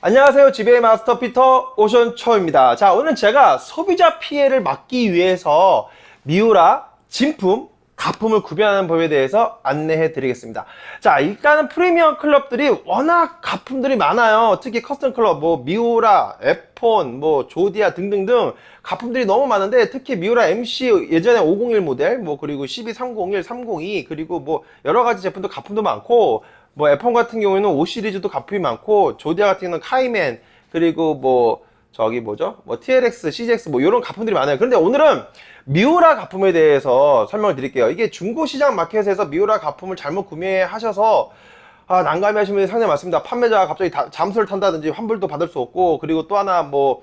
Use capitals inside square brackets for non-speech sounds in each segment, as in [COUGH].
안녕하세요. 지배의 마스터 피터 오션초입니다. 자, 오늘 제가 소비자 피해를 막기 위해서 미우라 진품, 가품을 구별하는 법에 대해서 안내해 드리겠습니다. 자, 일단은 프리미엄 클럽들이 워낙 가품들이 많아요. 특히 커스텀 클럽, 뭐, 미우라, 에폰, 뭐, 조디아 등등등 가품들이 너무 많은데, 특히 미우라 MC 예전에 501 모델, 뭐, 그리고 12301, 302, 그리고 뭐, 여러 가지 제품도 가품도 많고, 뭐, 에폰 같은 경우에는 5 시리즈도 가품이 많고, 조디아 같은 경우는 카이맨, 그리고 뭐, 저기 뭐죠? 뭐, TLX, CGX, 뭐, 이런 가품들이 많아요. 그런데 오늘은 미우라 가품에 대해서 설명을 드릴게요. 이게 중고 시장 마켓에서 미우라 가품을 잘못 구매하셔서 아, 난감해 하시는 분이 상당히 많습니다. 판매자가 갑자기 다- 잠수를 탄다든지 환불도 받을 수 없고 그리고 또 하나 뭐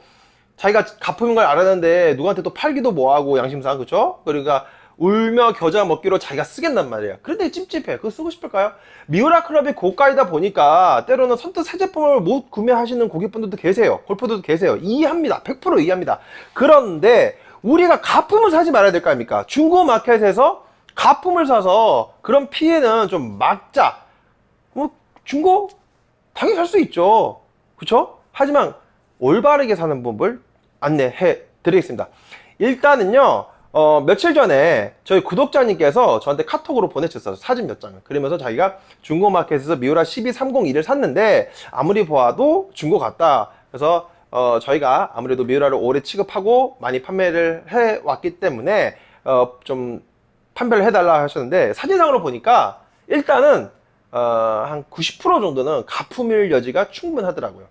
자기가 가품인 걸 알았는데 누구한테 또 팔기도 뭐하고 양심상 그쵸? 그러니까 울며 겨자 먹기로 자기가 쓰겠단 말이에요. 그런데 찝찝해. 그거 쓰고 싶을까요? 미우라 클럽이 고가이다 보니까 때로는 선뜻 새 제품을 못 구매하시는 고객분들도 계세요. 골프들도 계세요. 이해합니다. 100% 이해합니다. 그런데 우리가 가품을 사지 말아야 될 거 아닙니까? 중고 마켓에서 가품을 사서 그런 피해는 좀 막자. 뭐 중고 당연히 살 수 있죠. 그쵸? 하지만 올바르게 사는 법을 안내해 드리겠습니다. 일단은요, 어, 며칠 전에 저희 구독자님께서 저한테 카톡으로 보내주셨어요. 사진 몇 장을. 그러면서 자기가 중고마켓에서 미우라 12302를 샀는데 아무리 보아도 중고 같다. 그래서 어, 저희가 아무래도 미우라를 오래 취급하고 많이 판매를 해왔기 때문에 어, 좀 판별을 해달라 하셨는데 사진상으로 보니까 일단은 어, 한 90% 정도는 가품일 여지가 충분하더라고요.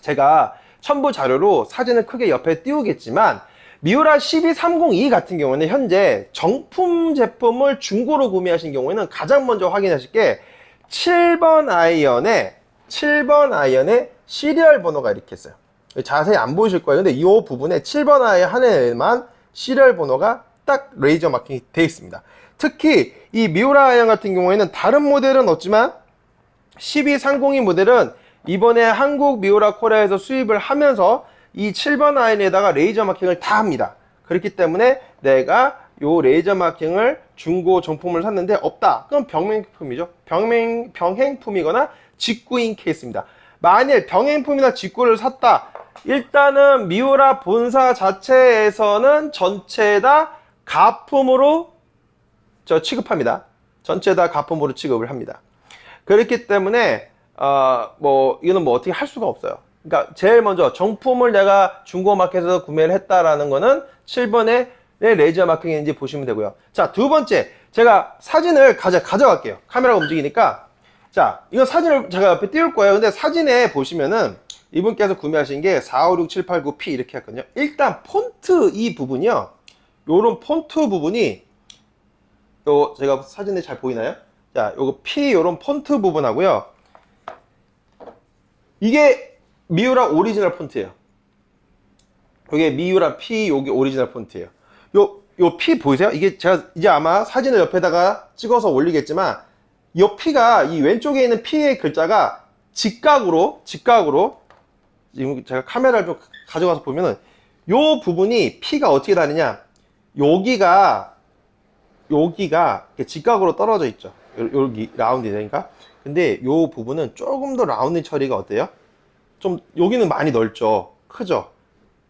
제가 첨부 자료로 사진을 크게 옆에 띄우겠지만 미우라 12302 같은 경우는 현재 정품 제품을 중고로 구매하신 경우에는 가장 먼저 확인하실 게 7번 아이언에 7번 아이언에 시리얼 번호가 이렇게 있어요. 자세히 안 보이실 거예요. 근데 이 부분에 7번 아이언 하나에만 시리얼 번호가 딱 레이저 마킹이 되어 있습니다. 특히 이 미우라 아이언 같은 경우에는 다른 모델은 없지만 12302 모델은 이번에 한국 미우라 코리아에서 수입을 하면서 이 7번 아이언에다가 레이저 마킹을 다 합니다. 그렇기 때문에 내가 요 레이저 마킹을 중고 정품을 샀는데 없다. 그럼 병행품이죠. 병행, 병행품이거나 직구인 케이스입니다. 만일 병행품이나 직구를 샀다. 일단은 미우라 본사 자체에서는 전체 다 가품으로 저 취급합니다. 전체 다 가품으로 취급을 합니다. 그렇기 때문에 어, 뭐 이거는 뭐 어떻게 할 수가 없어요. 그러니까 제일 먼저 정품을 내가 중고 마켓에서 구매를 했다라는 거는 7번에 내 레이저 마킹인지 보시면 되고요. 자, 두 번째. 제가 사진을 가져, 가져갈게요. 카메라가 움직이니까. 자, 이거 사진을 제가 옆에 띄울 거예요. 근데 사진에 보시면은 이분께서 구매하신 게 456789P 이렇게 했거든요. 일단 폰트 이 부분이요. 요런 폰트 부분이 요 제가 사진에 잘 보이나요? 자, 요거 P 요런 폰트 부분하고요. 이게 미우라 오리지널 폰트예요. 이게 미우라 P 요게 오리지널 폰트예요. 요, 요 P 보이세요? 이게 제가 이제 아마 사진을 옆에다가 찍어서 올리겠지만 요 P가 이 왼쪽에 있는 P의 글자가 직각으로 직각으로 지금 제가 카메라를 좀 가져가서 보면은 요 부분이 P가 어떻게 다르냐 여기가 여기가 직각으로 떨어져 있죠. 요- 여기 라운드 되니까. 근데 요 부분은 조금 더 라운드 처리가 어때요? 좀 여기는 많이 넓죠. 크죠.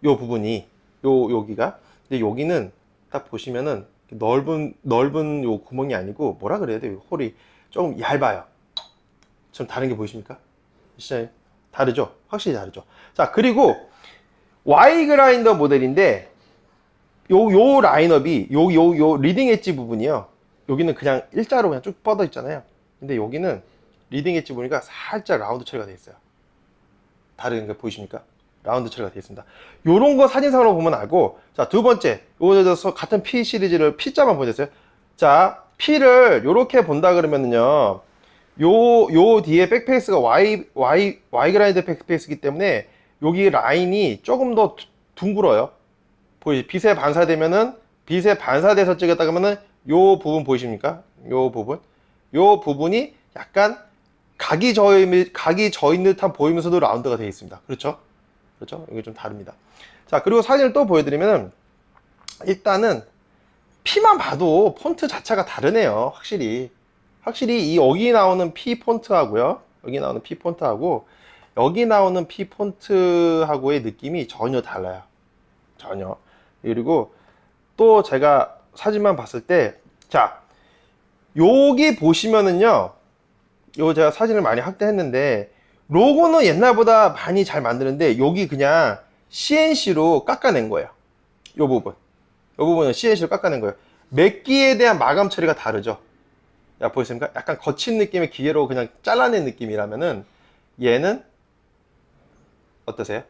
요 부분이 요 여기가. 근데 여기는 딱 보시면은 넓은 넓은 요 구멍이 아니고 뭐라 그래야 돼요? 홀이 조금 얇아요. 좀 다른 게 보이십니까? 진짜 다르죠? 확실히 다르죠. 자, 그리고 Y 그라인더 모델인데 요, 요 라인업이, 요, 요, 요 리딩 엣지 부분이요. 여기는 그냥 일자로 그냥 쭉 뻗어 있잖아요. 근데 여기는 리딩 엣지 보니까 살짝 라운드 처리가 되어 있어요. 다른 거 보이십니까? 라운드 처리가 되어 있습니다. 요런 거 사진상으로 보면 알고, 자, 두 번째. 요거에서 같은 P 시리즈를 P자만 보여주세요. 자, P를 요렇게 본다 그러면은요, 요, 요 뒤에 백페이스가 Y, Y, Y 그라인드 백페이스이기 때문에 여기 라인이 조금 더 두- 둥글어요. 보이 빛에 반사되면은 빛에 반사돼서 찍었다 그러면은 요 부분 보이십니까? 요 부분 요 부분이 약간 각이 저 있는 각이 저 있는 듯한 보이면서도 라운드가 되어 있습니다. 그렇죠? 그렇죠? 이게 좀 다릅니다. 자 그리고 사진을 또 보여드리면은 일단은 P만 봐도 폰트 자체가 다르네요. 확실히 확실히 이 여기 나오는 P 폰트하고요. 여기 나오는 P 폰트하고 여기 나오는 P 폰트하고의 느낌이 전혀 달라요. 전혀. 그리고 또 제가 사진만 봤을 때, 자, 여기 보시면은요, 요 제가 사진을 많이 확대했는데, 로고는 옛날보다 많이 잘 만드는데, 여기 그냥 CNC로 깎아낸 거예요. 요 부분. 요 부분은 CNC로 깎아낸 거예요. 맥기에 대한 마감 처리가 다르죠. 야, 보이십니까? 약간 거친 느낌의 기계로 그냥 잘라낸 느낌이라면은, 얘는, 어떠세요?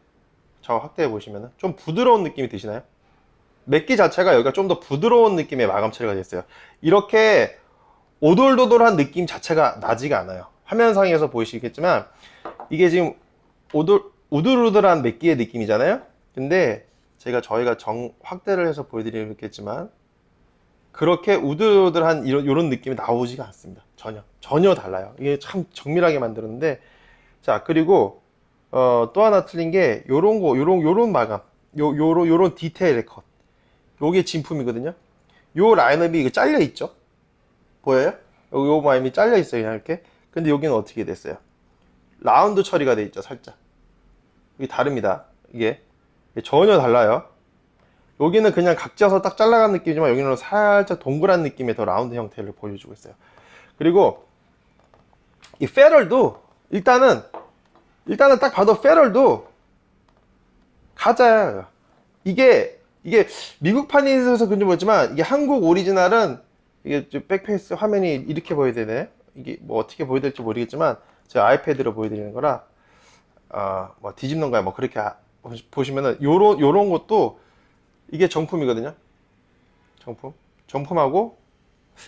저 확대해 보시면은, 좀 부드러운 느낌이 드시나요? 맥기 자체가 여기가 좀 더 부드러운 느낌의 마감 처리가 됐어요. 이렇게 오돌도돌한 느낌 자체가 나지가 않아요. 화면상에서 보이시겠지만 이게 지금 오돌 우들우들한 맥기의 느낌이잖아요. 근데 제가 저희가 정 확대를 해서 보여드리겠지만 그렇게 우들우들한 이런 이런 느낌이 나오지가 않습니다. 전혀 전혀 달라요. 이게 참 정밀하게 만들었는데 자 그리고 어, 또 하나 틀린 게 요런 거 요런 요런 마감 요 요런 요런 디테일의 컷 요게 진품이거든요. 요 라인업이 이거 잘려 있죠. 보여요? 요, 요 마임이 잘려 있어요, 그냥 이렇게. 근데 여기는 어떻게 됐어요? 라운드 처리가 돼 있죠, 살짝. 이게 다릅니다. 이게. 전혀 달라요. 여기는 그냥 각져서 딱 잘라간 느낌이지만 여기는 살짝 동그란 느낌의 더 라운드 형태를 보여주고 있어요. 그리고 이 페럴도 일단은 일단은 딱 봐도 페럴도 가짜예요. 이게 이게 미국판이 있어서 그런지 모르지만 이게 한국 오리지널은 이게 좀 백페이스 화면이 이렇게 보여야 되네. 이게 뭐 어떻게 보여야 될지 모르겠지만 제가 아이패드로 보여드리는 거라 아뭐 뒤집는 거야 뭐 그렇게 하- 보시면은 요런 요런 것도 이게 정품이거든요. 정품 정품하고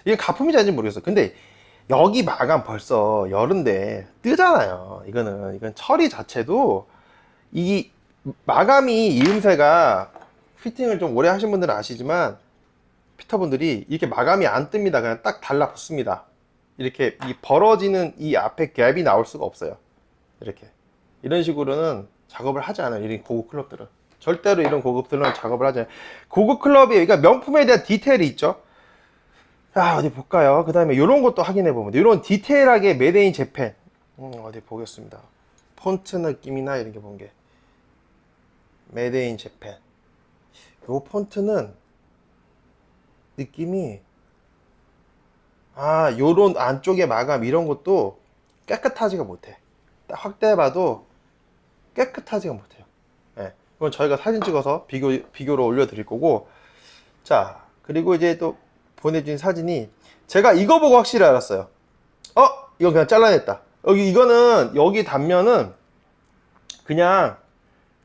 이게 가품인지 아닌지 모르겠어. 근데 여기 마감 벌써 열은데 뜨잖아요. 이거는 이건 처리 자체도 이 마감이 이음새가 피팅을 좀 오래 하신 분들은 아시지만 피터분들이 이렇게 마감이 안 뜹니다. 그냥 딱 달라붙습니다. 이렇게 이 벌어지는 이 앞에 갭이 나올 수가 없어요. 이렇게 이런 식으로는 작업을 하지 않아요. 이런 고급 클럽들은 절대로 이런 고급들은 작업을 하지 않아요. 고급 클럽이 그러니까 명품에 대한 디테일이 있죠. 자 어디 볼까요? 그 다음에 이런 것도 확인해 보면 이런 디테일하게 메데인 재팬 음, 어디 보겠습니다. 폰트 느낌이나 이런 게 본 게 메데인 재팬 요 폰트는 느낌이 아 요런 안쪽에 마감 이런 것도 깨끗하지가 못해. 딱 확대해봐도 깨끗하지가 못해요. 예, 이건 저희가 사진 찍어서 비교, 비교로 올려드릴 거고. 자 그리고 이제 또 보내준 사진이 제가 이거 보고 확실히 알았어요. 어? 이거 그냥 잘라냈다. 여기 이거는 여기 단면은 그냥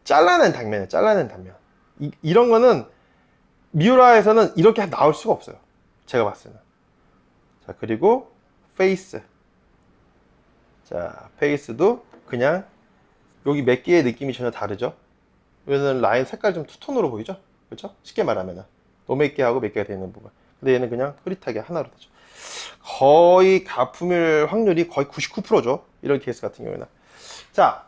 잘라낸 단면이에요. 잘라낸 단면. 이, 이런 거는 미우라에서는 이렇게 나올 수가 없어요. 제가 봤을 때는. 자, 그리고 페이스. 자, 페이스도 그냥 여기 몇 개의 느낌이 전혀 다르죠? 얘는 라인 색깔 좀 투톤으로 보이죠? 그렇죠? 쉽게 말하면은 노몇 개하고 몇 개가 되는 부분. 근데 얘는 그냥 흐릿하게 하나로 되죠. 거의 가품일 확률이 거의 99%죠. 이런 케이스 같은 경우에는. 자,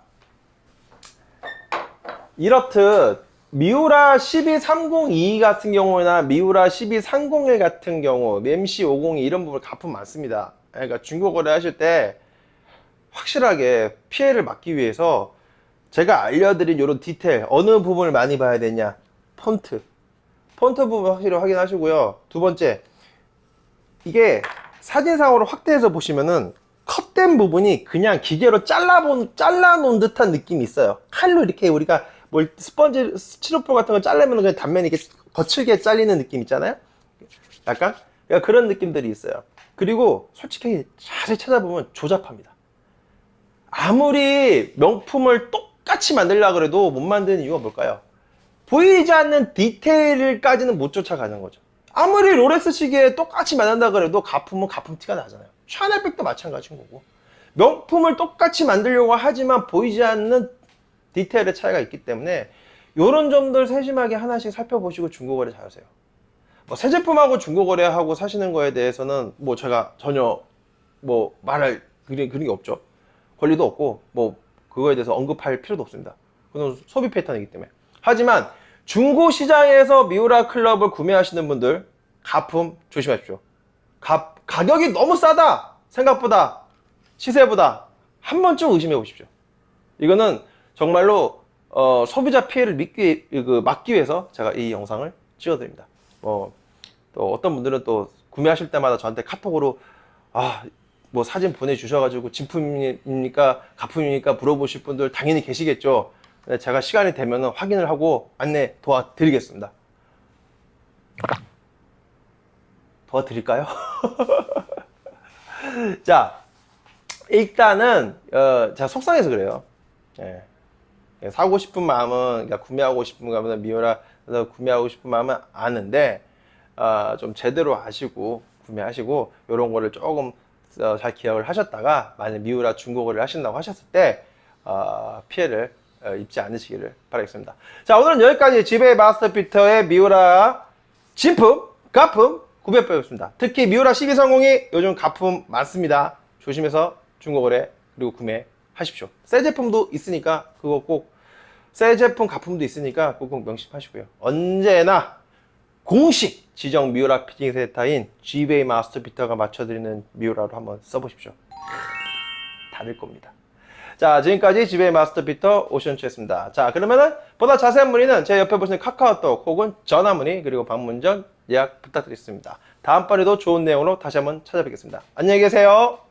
이렇듯 미우라 12302 같은 경우나 미우라 12301 같은 경우, MC502 이런 부분 가품 많습니다. 그러니까 중고 거래 하실 때 확실하게 피해를 막기 위해서 제가 알려드린 이런 디테일 어느 부분을 많이 봐야 되냐? 폰트. 폰트 부분 확실히 확인하시고요. 두 번째 이게 사진상으로 확대해서 보시면은 컷된 부분이 그냥 기계로 잘라본 잘라놓은 듯한 느낌이 있어요. 칼로 이렇게 우리가 뭘 스펀지 스티로폼 같은 거 잘라면 그냥 단면이 이렇게 거칠게 잘리는 느낌 있잖아요 약간 그러니까 그런 느낌들이 있어요 그리고 솔직히 자세히 찾아보면 조잡합니다 아무리 명품을 똑같이 만들려고 그래도 못 만드는 이유가 뭘까요? 보이지 않는 디테일까지는 못 쫓아가는 거죠. 아무리 롤렉스 시계에 똑같이 만든다 그래도 가품은 가품 티가 나잖아요. 샤넬백도 마찬가지인 거고. 명품을 똑같이 만들려고 하지만 보이지 않는 디테일의 차이가 있기 때문에 이런 점들 세심하게 하나씩 살펴보시고 중고거래 잘하세요. 뭐 새 제품하고 중고거래하고 사시는 거에 대해서는 뭐 제가 전혀 뭐 말할 그런 그런 게 없죠. 권리도 없고 뭐 그거에 대해서 언급할 필요도 없습니다. 그건 소비 패턴이기 때문에. 하지만 중고 시장에서 미우라 클럽을 구매하시는 분들 가품 조심하십시오. 가, 가격이 너무 싸다 생각보다 시세보다 한 번쯤 의심해 보십시오. 이거는 정말로 어, 소비자 피해를 믿기, 그, 막기 위해서 제가 이 영상을 찍어드립니다. 뭐, 또 어떤 분들은 또 구매하실 때마다 저한테 카톡으로 아, 뭐 사진 보내주셔가지고 진품입니까? 가품입니까? 물어보실 분들 당연히 계시겠죠. 네, 제가 시간이 되면 확인을 하고 안내 도와드리겠습니다. 도와드릴까요? [LAUGHS] 자, 일단은, 어, 제가 속상해서 그래요. 예. 예, 사고 싶은 마음은, 그러니까 구매하고 싶은 마음은 미오라에서 구매하고 싶은 마음은 아는데, 아, 좀 제대로 하시고, 구매하시고, 요런 거를 조금 어, 잘 기억을 하셨다가, 만약 미우라 중고거래를 하신다고 하셨을 때, 어, 피해를 어, 입지 않으시기를 바라겠습니다. 자, 오늘은 여기까지 지베이 마스터피터의 미우라 진품, 가품 구매법이었습니다. 특히 미우라 1230이 요즘 가품 많습니다. 조심해서 중고거래 그리고 구매하십시오. 새 제품도 있으니까 그거 꼭 새 제품 가품도 있으니까 꼭 명심하시고요. 언제나 공식 지정 미우라 피팅 세타인 G베이 마스터 비터가 맞춰드리는 미우라로 한번 써보십시오. 다를 겁니다. 자, 지금까지 지베이 마스터 비터 오션츠였습니다. 자, 그러면은 보다 자세한 문의는 제 옆에 보시는 카카오톡 혹은 전화 문의 그리고 방문 전 예약 부탁드리겠습니다. 다음번에도 좋은 내용으로 다시 한번 찾아뵙겠습니다. 안녕히 계세요.